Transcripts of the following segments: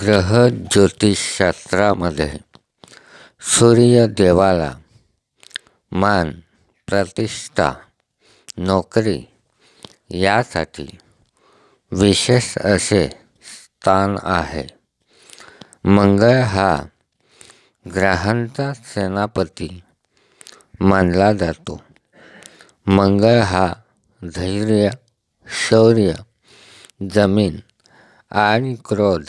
ग्रह ज्योतिषशास्त्रामध्ये सूर्यदेवाला मान प्रतिष्ठा नोकरी यासाठी विशेष असे स्थान आहे. मंगळ हा ग्रहांचा सेनापती मानला जातो. मंगळ हा धैर्य शौर्य जमीन आणि क्रोध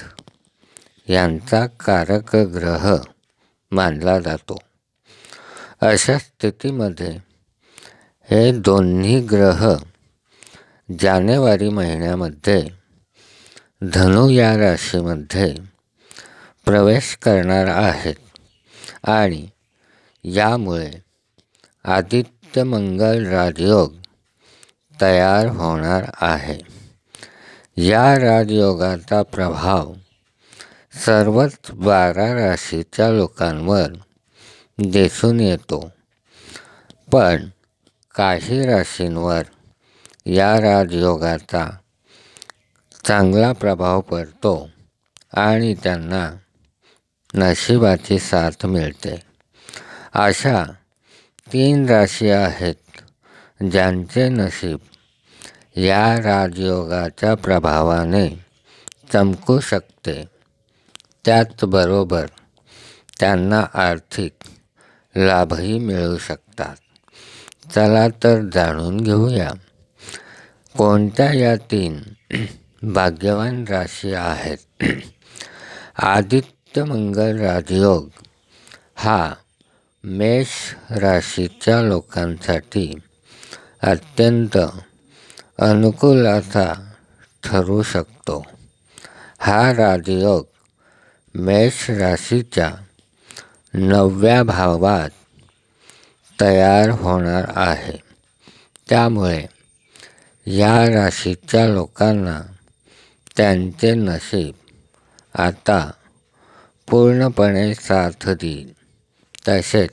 यांचा कारक ग्रह मानला जातो. अशा स्थितीमध्ये हे दोन्ही ग्रह जानेवारी महिन्यामध्ये धनु या राशीमध्ये प्रवेश करणार आहेत आणि यामुळे आदित्य मंगल राजयोग तयार होणार आहे. या राजयोगाचा प्रभाव सर्वच बारा राशीच्या लोकांवर दिसून येतो. पण काही राशींवर या राजयोगाचा चांगला प्रभाव पडतो आणि त्यांना नशिबाची साथ मिळते. अशा तीन राशी आहेत ज्यांचे नशीब या राजयोगाच्या प्रभावाने चमकू शकते. त्याचबरोबर त्यांना आर्थिक लाभही मिळू शकतात. चला तर जाणून घेऊया. कोणत्या या तीन भाग्यवान राशी आहेत? आदित्य मंगल राजयोग हा मेष राशीच्या लोकांसाठी अत्यंत अनुकूल असा ठरू शकतो. हा राजयोग मेष राशीच्या नवव्या भावात तयार होणार आहे. त्यामुळे या राशीच्या लोकांना त्यांचे नशीब आता पूर्णपणे साथ देईल. तसेच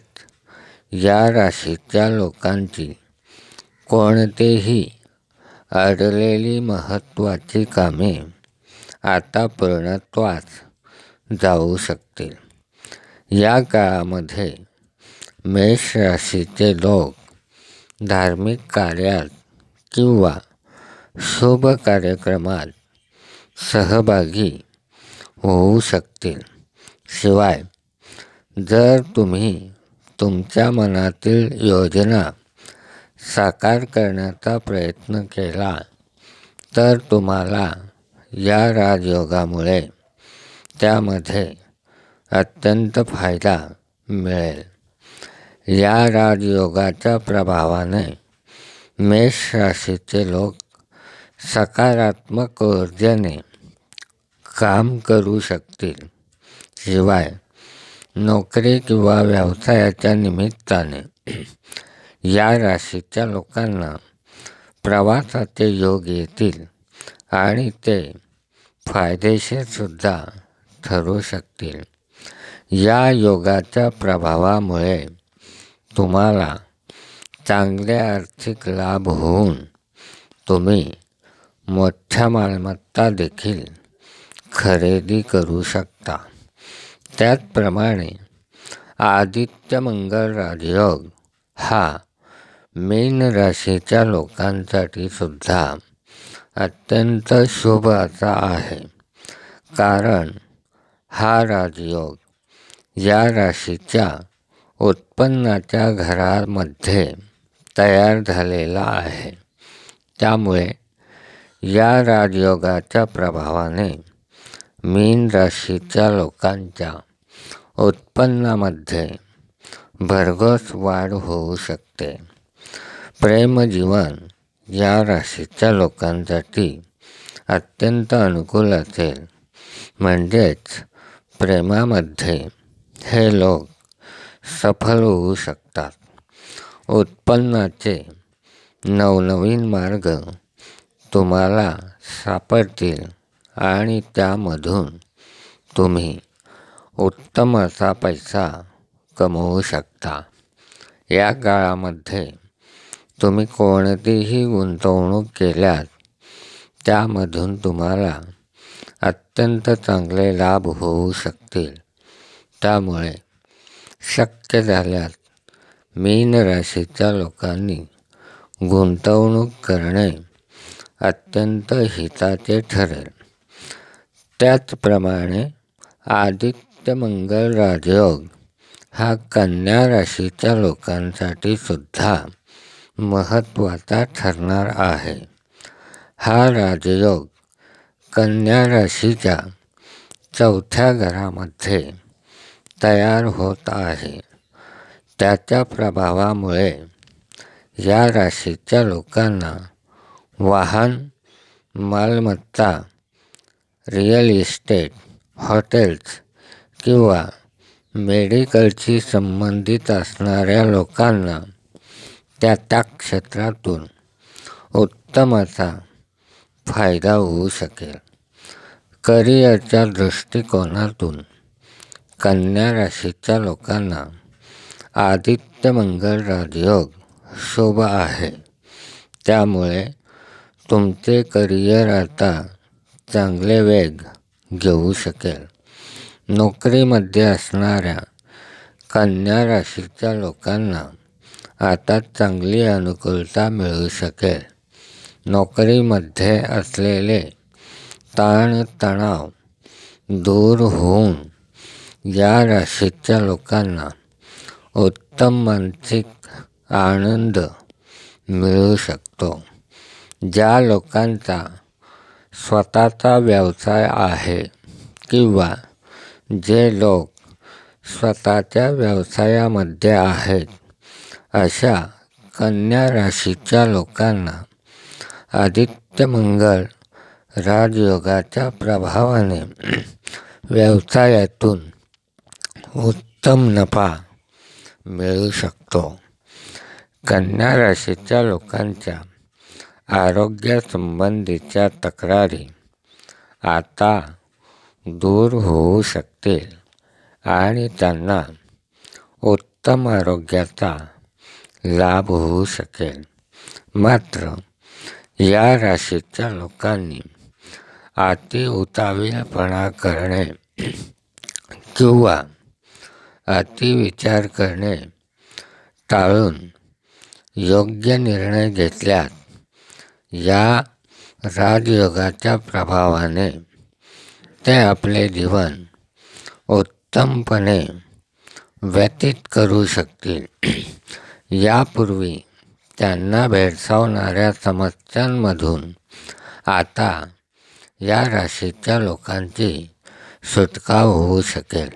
या राशीच्या लोकांची कोणतेही अडलेली महत्त्वाची कामे आता पूर्णत्वास जाऊ शकतील. या काळामध्ये मेष राशीचे लोक धार्मिक कार्यात किंवा शुभ कार्यक्रमात सहभागी होऊ शकतील. शिवाय जर तुम्ही तुमच्या मनातील योजना साकार करण्याचा प्रयत्न केला तर तुम्हाला या राजयोगामुळे त्यामध्ये अत्यंत फायदा मिळेल. या राजयोगाच्या प्रभावाने मेष राशीचे लोक सकारात्मक ऊर्जेने काम करू शकतील. शिवाय नोकरी किंवा व्यवसायाच्या निमित्ताने या राशीच्या लोकांना प्रवासाचे योग येतील आणि ते फायदेशीरसुद्धा ठरू शकतील. या योगाच्या प्रभावामुळे तुम्हाला चांगले आर्थिक लाभ होऊन तुम्ही मोठ्या मालमत्ता देखील खरेदी करू शकता. त्याचप्रमाणे आदित्य मंगळ राजयोग हा मीन राशीच्या लोकांसाठी सुद्धा अत्यंत शुभ असा आहे. कारण हा राजयोग या राशीच्या उत्पन्नाच्या घरामध्ये तयार झालेला आहे. त्यामुळे या राजयोगाच्या प्रभावाने मीन राशीच्या लोकांच्या उत्पन्नामध्ये भरघोस वाढ होऊ शकते. प्रेमजीवन या राशीच्या लोकांसाठी अत्यंत अनुकूल असेल. म्हणजेच प्रेमामध्ये हे लोक सफल होऊ शकतात. उत्पन्नाचे नवनवीन मार्ग तुम्हाला सापडतील आणि त्यामधून तुम्ही उत्तम असा पैसा कमवू शकता. या काळामध्ये तुम्ही कोणतीही गुंतवणूक केल्यास त्यामधून तुम्हाला अत्यंत चांगले लाभ होऊ शकतील. त्यामुळे शक्य झाल्यास मीन राशीच्या लोकांनी गुंतवणूक करणे अत्यंत हिताचे ठरेल. त्याचप्रमाणे आदित्य मंगल राजयोग हा कन्या राशीच्या लोकांसाठी सुद्धा महत्त्वाचा ठरणार आहे. हा राजयोग कन्या राशीच्या चौथ्या घरामध्ये तयार होत आहे. त्याच्या प्रभावामुळे या राशीच्या लोकांना वाहन मालमत्ता रिअल इस्टेट हॉटेल्स किंवा मेडिकलशी संबंधित असणाऱ्या लोकांना त्या त्या क्षेत्रातून उत्तम असा फायदा होऊ शकेल. करिअरच्या दृष्टिकोनातून कन्या राशीच्या लोकांना आदित्य मंगल राजयोग शुभ आहे. त्यामुळे तुमचे करिअर आता चांगले वेग घेऊ शकेल. नोकरीमध्ये असणाऱ्या कन्या राशीच्या लोकांना आता चांगली अनुकूलता मिळू शकेल. नोकरीमध्ये असलेले ताणतणाव दूर होऊन या राशीच्या लोकांना उत्तम मानसिक आनंद मिळू शकतो ज्या लोकांचा स्वतःचा व्यवसाय आहे किंवा जे लोक स्वतःच्या व्यवसायामध्ये आहेत अशा कन्या राशीच्या लोकांना आदित्य मंगळ राजयोगाच्या प्रभावाने व्यवसायातून उत्तम नफा मिळू शकतो. कन्या राशीच्या लोकांच्या आरोग्यासंबंधीच्या तक्रारी आता दूर होऊ शकतील आणि त्यांना उत्तम आरोग्याचा लाभ होऊ शकेल. मात्र या राशीच्या लोकांनी अति उतावीळपणा करणे किंवा अतिविचार करणे टाळून योग्य निर्णय घेतल्यास या राजयोगाच्या प्रभावाने ते आपले जीवन उत्तमपणे व्यतीत करू शकतील. यापूर्वी त्यांना भेडसावणाऱ्या समस्यांमधून. आता या राशीच्या लोकांची सुटका होऊ शकेल.